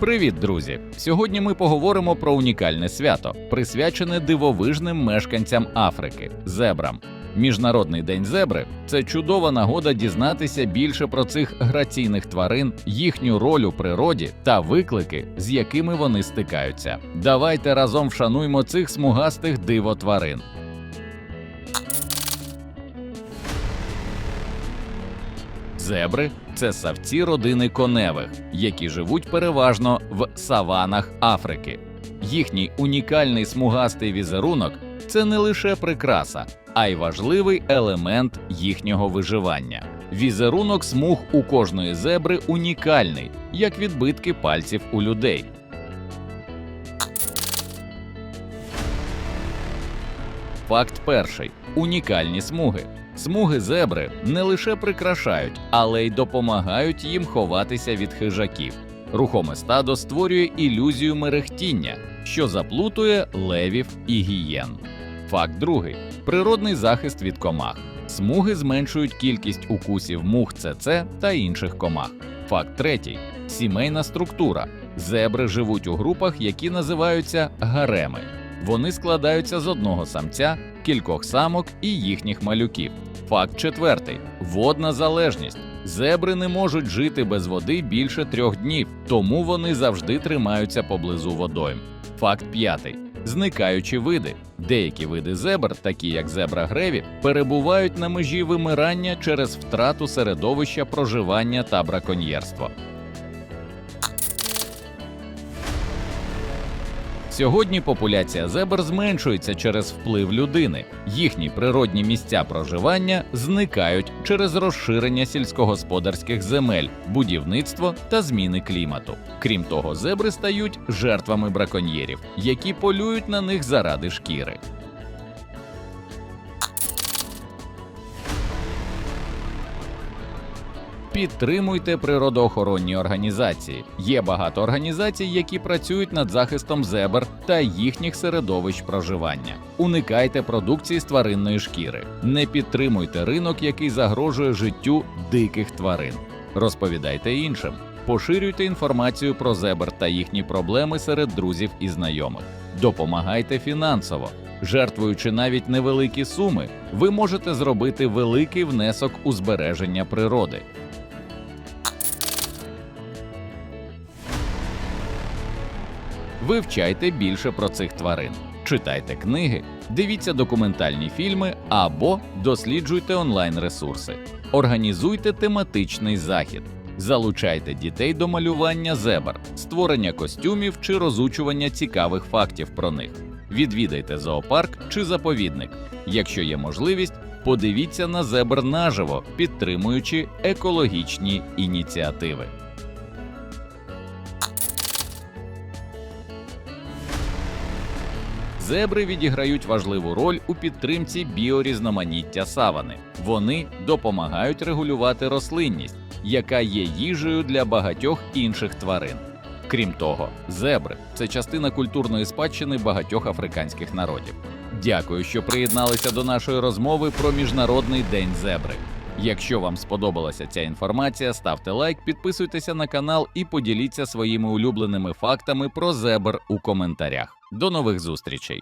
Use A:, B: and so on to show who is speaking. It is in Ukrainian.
A: Привіт, друзі! Сьогодні ми поговоримо про унікальне свято, присвячене дивовижним мешканцям Африки зебрам. Міжнародний день зебри це чудова нагода дізнатися більше про цих граційних тварин, їхню роль у природі та виклики, з якими вони стикаються. Давайте разом вшануймо цих смугастих дивотварин. Зебри це савці родини коневих, які живуть переважно в саванах Африки. Їхній унікальний смугастий візерунок це не лише прикраса, а й важливий елемент їхнього виживання. Візерунок смуг у кожної зебри унікальний, як відбитки пальців у людей. Факт перший: унікальні смуги. Смуги зебри не лише прикрашають, але й допомагають їм ховатися від хижаків. Рухоме стадо створює ілюзію мерехтіння, що заплутує левів і гієн. Факт другий: природний захист від комах. Смуги зменшують кількість укусів мух ЦЦ та інших комах. Факт третій: сімейна структура. Зебри живуть у групах, які називаються гареми. Вони складаються з одного самця, кількох самок і їхніх малюків. Факт четвертий: водна залежність. Зебри не можуть жити без води більше трьох днів, тому вони завжди тримаються поблизу водойм. Факт п'ятий: зникаючі види. Деякі види зебр, такі як зебра греві, перебувають на межі вимирання через втрату середовища проживання та браконьєрство. Сьогодні популяція зебр зменшується через вплив людини. Їхні природні місця проживання зникають через розширення сільськогосподарських земель, будівництво та зміни клімату. Крім того, зебри стають жертвами браконьєрів, які полюють на них заради шкіри. Підтримуйте природоохоронні організації. Є багато організацій, які працюють над захистом зебр та їхніх середовищ проживання. Уникайте продукції з тваринної шкіри. Не підтримуйте ринок, який загрожує життю диких тварин. Розповідайте іншим. Поширюйте інформацію про зебр та їхні проблеми серед друзів і знайомих. Допомагайте фінансово. Жертвуючи навіть невеликі суми, ви можете зробити великий внесок у збереження природи. Вивчайте більше про цих тварин, читайте книги, дивіться документальні фільми або досліджуйте онлайн-ресурси, організуйте тематичний захід, залучайте дітей до малювання зебр, створення костюмів чи розучування цікавих фактів про них. Відвідайте зоопарк чи заповідник. Якщо є можливість, подивіться на зебр наживо, підтримуючи екологічні ініціативи. Зебри відіграють важливу роль у підтримці біорізноманіття савани. Вони допомагають регулювати рослинність, яка є їжею для багатьох інших тварин. Крім того, зебри це частина культурної спадщини багатьох африканських народів. Дякую, що приєдналися до нашої розмови про Міжнародний день зебри. Якщо вам сподобалася ця інформація, ставте лайк, підписуйтеся на канал і поділіться своїми улюбленими фактами про зебр у коментарях. До нових зустрічей!